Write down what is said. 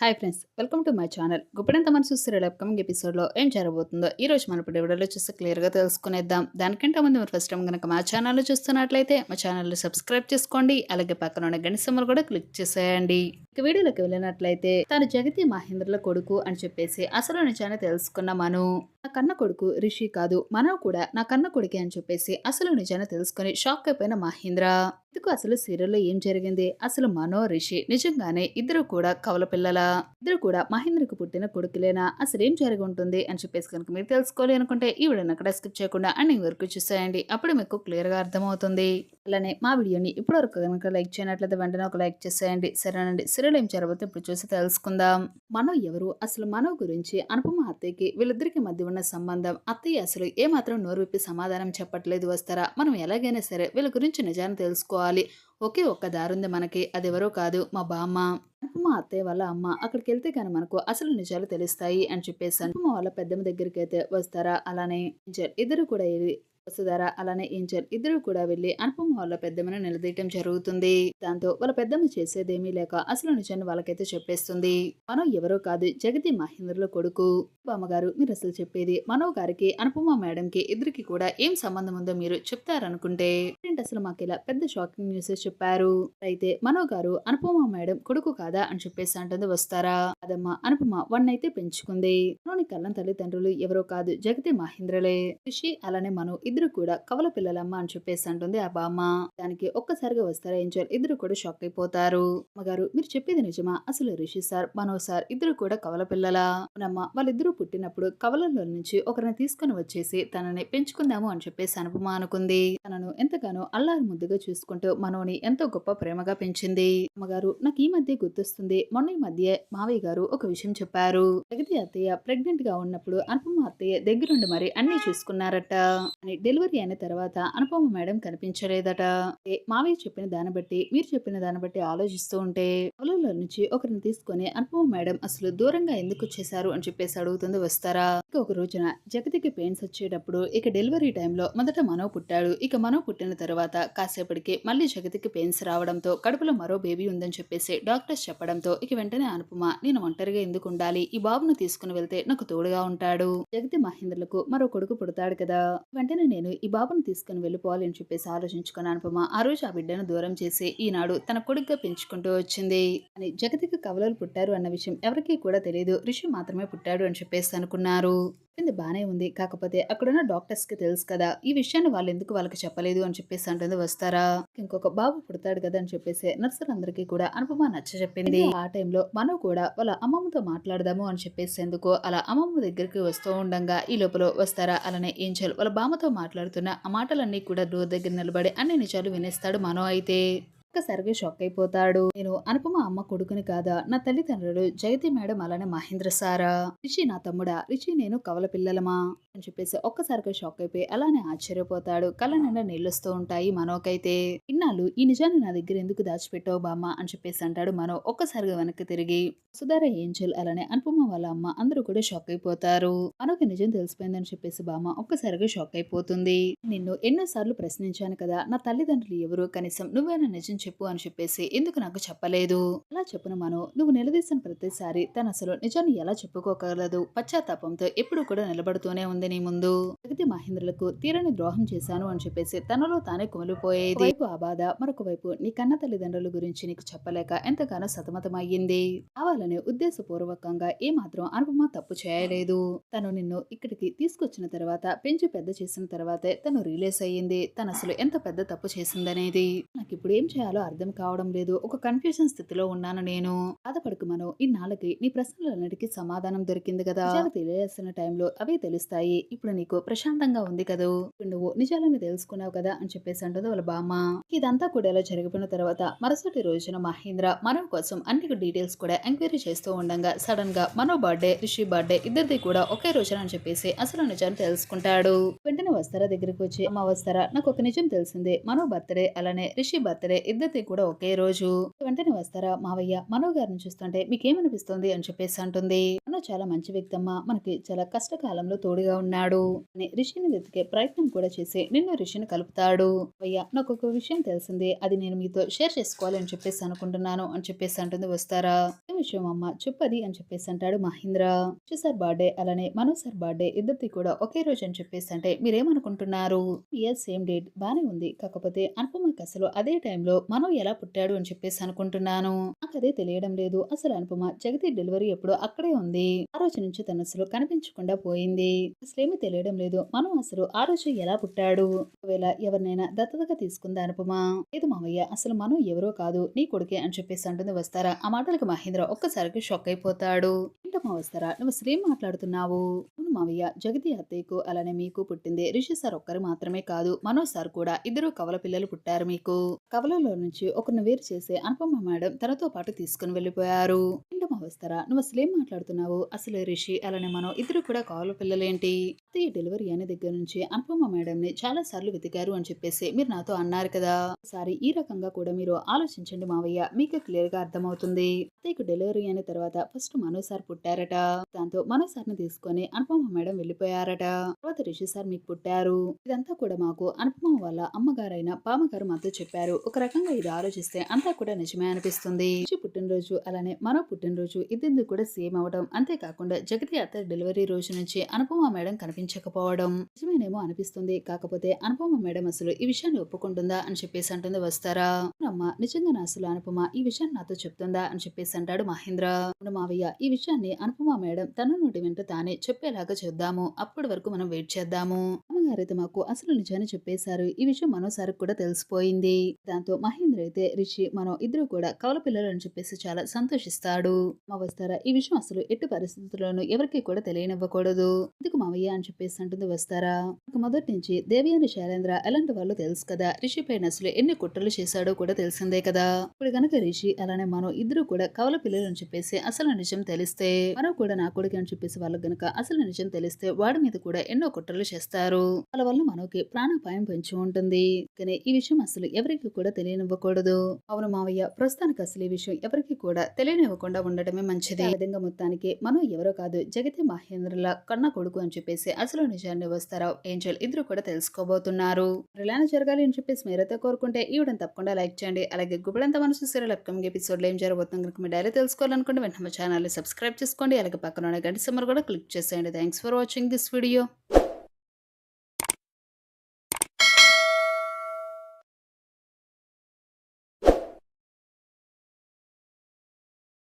Hi friends welcome to my channel. Guppedantha మనసు serial upcoming ఎపిసోడ్లో ఏం జరగబోతుందో ఈ రోజు మన ఇప్పుడు వీడియోలో చూస్తే క్లియర్గా తెలుసుకునేద్దాం. దానికంటే ముందు మీరు ఫస్ట్ టైం కనుక మా ఛానల్ చూస్తున్నట్లయితే మా ఛానల్ని సబ్స్క్రైబ్ చేసుకోండి అలాగే పక్కన ఉన్న గంట సింబల్ కూడా క్లిక్ చేసేయండి. ఇక వీడియోలోకి వెళ్ళినట్లయితే తను జగతి మహేంద్రుల కొడుకు అని చెప్పేసి అసలు నిజాన్ని తెలుసుకున్న మను. నా కన్న కొడుకు రిషి కాదు మనో కూడా నా కన్న కొడుకే అని చెప్పేసి అసలు నిజాన్ని తెలుసుకుని షాక్ అయిపోయిన మహేంద్ర. ఎందుకు అసలు సీరియల్లో ఏం జరిగింది? అసలు మనో రిషి నిజంగానే ఇద్దరు కూడా కవల పిల్లల? ఇద్దరు కూడా మహేంద్రకు పుట్టిన కొడుకులేనా? అసలు ఏం జరిగి ఉంటుంది? అని చెప్పేసి కనుక మీరు తెలుసుకోవాలి అనుకుంటే ఈ వీడియోని అక్కడ స్కిప్ చేయకుండా అన్ని వరకు చూసేయండి. అప్పుడు మీకు క్లియర్గా అర్థమవుతుంది. అలానే మా వీడియోని ఇప్పటివరకు కనుక లైక్ చేయనట్లయితే వెంటనే ఒక లైక్ చేసేయండి. సరేనండి. సీరియల్ ఏం జరగబోతే ఇప్పుడు చూసి తెలుసుకుందాం. మనో ఎవరు? అసలు మనో గురించి అనుపమ అత్తయ్యకి వీళ్ళిద్దరికి మధ్య ఉన్న సంబంధం. అత్తయ్య అసలు ఏమాత్రం నోరు విప్పి సమాధానం చెప్పట్లేదు వస్తారా? మనం ఎలాగైనా సరే వీళ్ళ గురించి నిజాన్ని తెలుసుకోవాలి. ఒకే ఒక్క దారుంది మనకి. అదెవరో కాదు మా బామ్మ. అనుపమ అత్తయ్య వాళ్ళ అమ్మ అక్కడికి వెళ్తే కానీ మనకు అసలు నిజాలు తెలుస్తాయి అని చెప్పేసి అనుపమ వాళ్ళ పెద్దమ్మ దగ్గరికి అయితే వస్తారా? అలానే ఇద్దరు కూడా వసుధార అలానే ఏంజల్ ఇద్దరు కూడా వెళ్ళి అనుపమ వాళ్ళ పెద్దమ్మను నిలదీయటం జరుగుతుంది. దాంతో వాళ్ళ పెద్దమ్మ చేసేదేమీ లేక అసలు నిజాన్ని వాళ్ళకైతే చెప్పేస్తుంది. మనం ఎవరో కాదు జగతి మహేంద్రలో కొడుకు. బామ్మగారు మీరు అసలు చెప్పేది మనో గారికి అనుపమ మేడం కి ఇద్దరికి కూడా ఏం సంబంధం ఉందో మీరు చెప్తారనుకుంటే. ఏంటి అసలు మాకు ఇలా పెద్ద షాకింగ్ న్యూస్ చెప్పారు? అయితే మనో గారు అనుపమ మేడం కొడుకు కాదా అని చెప్పేసి అంటుంది వస్తారా? అదమ్మ అనుపమ వన్నైతే పెంచుకుంది. మనోని కళ్ళం తల్లిదండ్రులు ఎవరో కాదు జగతి మహేంద్రలే. రిషి అలానే మనో ఇద్దరు కూడా కవల పిల్లలమ్మ అని చెప్పేసి అంటుంది. ఆ బామ్మ దానికి ఒక్కసారిగా వస్తారా? ఏం చేయాలి? ఇద్దరు కూడా షాక్ అయిపోతారు. అమ్మగారు మీరు చెప్పేది నిజమా? అసలు రిషి సార్ మనో సార్ ఇద్దరు కూడా కవల పిల్లలా? అవునమ్మ వాళ్ళిద్దరూ పుట్టినప్పుడు కవలలో నుంచి ఒకరిని తీసుకుని వచ్చేసి తనని పెంచుకుందాము అని చెప్పేసి అనుపమ అనుకుంది. తనను ఎంతగానో అల్లారు ముద్దుగా చూసుకుంటూ మనోని ఎంతో గొప్ప ప్రేమగా పెంచింది. అమ్మగారు నాకు ఈ మధ్య గుర్తొస్తుంది. మొన్న ఈ మధ్య మావయ్య గారు ఒక విషయం చెప్పారు. జగతి అత్తయ్య ప్రెగ్నెంట్గా ఉన్నప్పుడు అనుపమ అత్తయ్య దగ్గరుండి మరి అన్ని చూసుకున్నారట అని డెలివరీ అయిన తర్వాత అనుపమ మేడం కనిపించలేదట. ఏ, మావయ్య చెప్పిన దాన్ని బట్టి మీరు చెప్పిన దాన్ని బట్టి ఆలోచిస్తూ ఉంటే పొలంలో నుంచి ఒకరిని తీసుకొని అనుపమ మేడం అసలు దూరంగా ఎందుకు వచ్చేసారు అని చెప్పేసి అడుగుతుంది వస్తారా? ఇక ఒక రోజున జగతికి పెయిన్స్ వచ్చేటప్పుడు ఇక డెలివరీ టైంలో మొదట మనో పుట్టాడు. ఇక మనో పుట్టిన తర్వాత కాసేపటికి మళ్ళీ జగతికి పెయిన్స్ రావడంతో కడుపులో మరో బేబీ ఉందని చెప్పేసి డాక్టర్స్ చెప్పడంతో ఇక వెంటనే అనుపమ నేను ఒంటరిగా ఎందుకు ఉండాలి? ఈ బాబును తీసుకుని వెళ్తే నాకు తోడుగా ఉంటాడు. జగతి మహేంద్రలకు మరో కొడుకు పుడతాడు కదా? వెంటనే నేను ఈ బాబును తీసుకుని వెళ్ళిపోవాలి అని చెప్పేసి ఆలోచించుకుని అనుపమ ఆ రోజు ఆ బిడ్డను దూరం చేసి ఈనాడు తన కొడుకుగా పెంచుకుంటూ వచ్చింది. అని జగతికి కవలలు పుట్టారు అన్న విషయం ఎవరికీ కూడా తెలియదు రిషి మాత్రమే పుట్టాడు అని చెప్పేసి అనుకున్నారు. చెప్పింది బానే ఉంది. కాకపోతే అక్కడున్న డాక్టర్స్కి తెలుసు కదా ఈ విషయాన్ని వాళ్ళు ఎందుకు వాళ్ళకి చెప్పలేదు అని చెప్పేసి అంటుంది వస్తారా? ఇంకొక బాబు పుడతాడు కదా అని చెప్పేసి నర్సులందరికీ కూడా అనుపమ నచ్చ చెప్పింది. ఆ టైంలో మనం కూడా వాళ్ళ అమ్మమ్మతో మాట్లాడదాము అని చెప్పేసి ఎందుకు అలా అమ్మమ్మ దగ్గరికి వస్తూ ఉండంగా ఈ లోపల వస్తారా? అలానే ఏంజల్ వాళ్ళ బామ్మతో మాట్లాడుతున్న ఆ మాటలన్నీ కూడా డోర్ దగ్గర నిలబడి అన్ని నిజాలు వినేస్తాడు మనో అయితే. ఒక్కసారిగా షాక్ అయిపోతాడు. నేను అనుపమ అమ్మ కొడుకుని కాదా? నా తల్లిదండ్రులు జయతి మేడం అలానే మహేంద్ర సారా? రిషి నా తమ్ముడా? రిషి నేను కవల పిల్లలమా? అని చెప్పేసి ఒక్కసారిగా షాక్ అయిపోయి అలానే ఆశ్చర్యపోతాడు. కళ్ళ నిండా నీళ్ళొస్తూ ఉంటాయి మనోకైతే. ఇన్నాళ్ళు ఈ నిజాన్ని నా దగ్గర ఎందుకు దాచిపెట్టావు బామ్మ? అని చెప్పేసి అంటాడు మనో ఒక్కసారిగా వెనక్కి తిరిగి. సుధార ఏంజల్ అలానే అనుపమ వాళ్ళ అమ్మ అందరూ కూడా షాక్ అయిపోతారు. మనోకి నిజం తెలిసిపోయిందని చెప్పేసి బామ్మ ఒక్కసారిగా షాక్ అయిపోతుంది. నిన్ను ఎన్నోసార్లు ప్రశ్నించాను కదా నా తల్లిదండ్రులు ఎవరు? కనీసం నువ్వేనా నిజం చెప్పు అని చెప్పేసి ఎందుకు నాకు చెప్పలేదు? అలా చెప్పను మనో నువ్వు నిలదీసిన ప్రతిసారి తను అసలు నిజాన్ని ఎలా చెప్పుకోగలదు? పశ్చాత్తాపంతో ఎప్పుడు కూడా నిలబడుతూనే ఉంది. నీ ముందు. జగతి మహేంద్రులకు తీరని ద్రోహం చేశాను అని చెప్పేసి తనలో తానే కుమిలిపోయేది. వైపు ఆ బాధ మరొక వైపు నీ కన్న తల్లిదండ్రుల గురించి నీకు చెప్పలేక ఎంతగానో సతమతమయ్యింది. కావాలనే ఉద్దేశపూర్వకంగా ఏమాత్రం అనుపమ తప్పు చేయలేదు. తను నిన్ను ఇక్కడికి తీసుకొచ్చిన తర్వాత పెంచి పెద్ద చేసిన తర్వాతే తను రిలీజ్ అయ్యింది. తను అసలు ఎంత పెద్ద తప్పు చేసిందనేది. నాకు ఇప్పుడు ఏం చేయాలో అర్థం కావడం లేదు. ఒక కన్ఫ్యూజన్ స్థితిలో ఉన్నాను నేను. బాధపడకు మనం. ఇన్నాళ్ళకి నీ ప్రశ్నలన్నిటికీ సమాధానం దొరికింది కదా. తెలియాల్సిన టైంలో అవే తెలుస్తాయి. ఇప్పుడు నీకు ప్రశాంతంగా ఉంది కదూ? నువ్వు నిజాలను తెలుసుకున్నావు కదా అని చెప్పేసి అంటుంది వాళ్ళ బామ్మ. ఇదంతా కూడా ఇలా జరిగిపోయిన తర్వాత మరుసటి రోజున మహేంద్ర మనో కోసం అన్ని డీటెయిల్స్ కూడా ఎంక్వైరీ చేస్తూ ఉండగా సడన్గా మనో బర్త్డే రిషి బర్త్డే ఇద్దరిది కూడా ఒకే రోజున అని చెప్పేసి అసలు నిజాన్ని తెలుసుకుంటాడు. వెంటనే వస్తారా దగ్గరికి వచ్చి అమ్మ వస్తారా? నాకు ఒక నిజం తెలిసింది. మనో బర్త్డే అలానే రిషి బర్త్డే ఇద్దరిది కూడా ఒకే రోజు. వెంటనే వస్తారా మావయ్య? మనో గారిని చూస్తుంటే మీకేమనిపిస్తుంది? అని చెప్పేసి అంటుంది. మనో చాలా మంచి వ్యక్తి అమ్మ మనకి చాలా కష్టకాలంలో తోడుగా ఉన్నాడు అని రిషిని వెతికే ప్రయత్నం కూడా చేసి నిన్ను రిషిని కలుపుతాడు. అయ్యా నాకు ఒక విషయం తెలిసింది. అది నేను మీతో షేర్ చేసుకోవాలి అని చెప్పేసి అనుకుంటున్నాను అని చెప్పేసి అంటుంది వస్తారా? ఏ విషయం అమ్మ? చెప్పది అని చెప్పేసి అంటాడు మహేంద్ర. సార్ బర్త్డే అలానే మనో సార్ బర్త్డే ఇద్దరిది కూడా ఒకే రోజు అని చెప్పేసి అంటే మీరేమనుకుంటున్నారు? ఇయర్ సేమ్ డేట్ బానే ఉంది. కాకపోతే అనుపమకి అసలు అదే టైంలో మనో ఎలా పుట్టాడు అని చెప్పేసి అనుకుంటున్నాను. నాకు అదే తెలియడం లేదు. అసలు అనుపమ జగతి డెలివరీ ఎప్పుడో అక్కడే ఉంది. ఆ రోజు నుంచి తన అసలు కనిపించకుండా పోయింది. అసలేమీ తెలియడం లేదు. మనం అసలు ఆ రోజు ఎలా పుట్టాడు? ఒకవేళ ఎవరినైనా దత్తతగా తీసుకుందా అనుపమ? లేదు మామయ్య అసలు మనం ఎవరో కాదు నీ కొడుకే అని చెప్పేసి అంటుంది వస్తారా? ఆ మాటలకు మహేంద్ర ఒక్కసారికి షాక్ అయిపోతాడు. ఏంటమ్మా వస్తారా? నువ్వు శ్రీ మాట్లాడుతున్నావు? అవును మావయ్య జగతి అత్తయ్యకు అలానే మీకు పుట్టింది. రిషి సార్ ఒక్కరు మాత్రమే కాదు మనోజ్ సార్ కూడా ఇద్దరు కవల పిల్లలు పుట్టారు మీకు. కవలలో నుంచి ఒకరిని వేరు చేసే అనుపమ మేడం తనతో పాటు తీసుకుని వెళ్ళిపోయారు. ఏంటమ్మా వస్తారా? నువ్వు అసలు మాట్లాడుతున్నావు? అసలు రిషి అలానే మనం ఇద్దరు కూడా కవల పిల్లలేంటి? అత్తయ్య డెలివరీ అనే దగ్గర నుంచి అనుపమ మేడం ని చాలా సార్లు వెతికారు అని చెప్పేసి మీరు నాతో అన్నారు కదా. సారి ఈ రకంగా కూడా మీరు ఆలోచించండి మావయ్య మీకు క్లియర్గా అర్థమవుతుంది అత్తయ్యకు డెలివరీ అయిన తర్వాత ఫస్ట్ మనో సార్ పుట్టారట. దాంతో మనో సార్ని తీసుకొని అనుపమ మేడం వెళ్ళిపోయారట. తర్వాత రిషి సార్ మీకు పుట్టారు. ఇదంతా కూడా మాకు అనుపమ వాళ్ళ అమ్మగారైన పామగారు మాతో చెప్పారు. ఒక రకంగా ఇది ఆలోచిస్తే అంతా కూడా నిజమే అనిపిస్తుంది. రిషి పుట్టినరోజు అలానే మనో పుట్టినరోజు ఇద్దరు కూడా సేమ్ అవడం అంతేకాకుండా జగతి అత్త డెలివరీ రోజు నుంచి అనుపమ మేడం కనిపించకపోవడం నిజమేనేమో అనిపిస్తుంది. కాకపోతే అనుపమ మేడం అసలు ఈ విషయాన్ని ఒప్పుకుంటుందా అని చెప్పేసి అంటుంది వస్తారా? అమ్మ నిజంగా నా అసలు అనుపమ ఈ విషయాన్ని నాతో చెప్తుందా అని చెప్పేసి అంటాడు మహేంద్ర. మావయ్య ఈ విషయాన్ని అనుపమ మేడం తన నోటి వెంట తానే చెప్పేలాగా చూద్దాము. అప్పటి వరకు మనం వెయిట్ చేద్దాము. అమ్మగారైతే మాకు అసలు నిజాన్ని చెప్పేశారు. ఈ విషయం మనోసారికి కూడా తెలిసిపోయింది. దాంతో మహేంద్ర అయితే రిషి మనం ఇద్దరు కూడా కవల పిల్లలు అని చెప్పేసి చాలా సంతోషిస్తాడు. మా వస్తారా ఈ విషయం అసలు ఎట్టి పరిస్థితుల్లోనూ ఎవరికి కూడా తెలియనివ్వకూడదు. ఎందుకు మావయ్య అని చెప్పేసి అంటుంది వస్తారా? మొదటి నుంచి దేవియాని శైలేంద్ర ఎలాంటి వాళ్ళు తెలుసు కదా? రిషి పైన అసలు ఎన్ని కుట్రలు చేశాడో కూడా తెలిసిందే కదా? ఇప్పుడు గనక రిషి అలానే మనం ఇద్దరు కూడా కవల పిల్లలు అని చెప్పేసి అసలు నిజం తెలిస్తే మనం కూడా నా కొడుకు అని చెప్పేసి వాళ్ళకి గనక అసలు నిజం తెలిస్తే వాడి మీద కూడా ఎన్నో కుట్రలు చేస్తారు. వాళ్ళ వల్ల మనకి ప్రాణాపాయం పెంచి ఉంటుంది. కానీ ఈ విషయం అసలు ఎవరికి కూడా తెలియనివ్వకూడదు. అవును మావయ్య ప్రస్తుతానికి అసలు ఈ విషయం ఎవరికి కూడా తెలియనివ్వకుండా ఉండటమే మంచిది. విధంగా మొత్తానికి మనం ఎవరో కాదు జగతి మహేంద్రల కన్న కొడుకు అని చెప్పేసి అసలు నిజాన్ని వస్తారావు ఏంజల్ ఇద్దరు కూడా తెలుసుకోబోతున్నారు. ఇలానే జరగాలి అని చెప్పేసి మీరైతే కోరుకుంటే ఈ తప్పకుండా లైక్ చేయండి. అలాగే గుబడంత మనసు సీరియల్ అప్కమింగ్ ఎపిసోడ్లో ఏం జరగబోతుంది కనుక మీ డైలీ తెలుసుకోవాలనుకుంటే వెంటనే ఛానల్ సబ్స్క్రైబ్ చేసుకోండి. అలాగే పక్కన ఉన్న గంట సమ్మర్ కూడా క్లిక్ చేసేయండి. Thanks for watching this video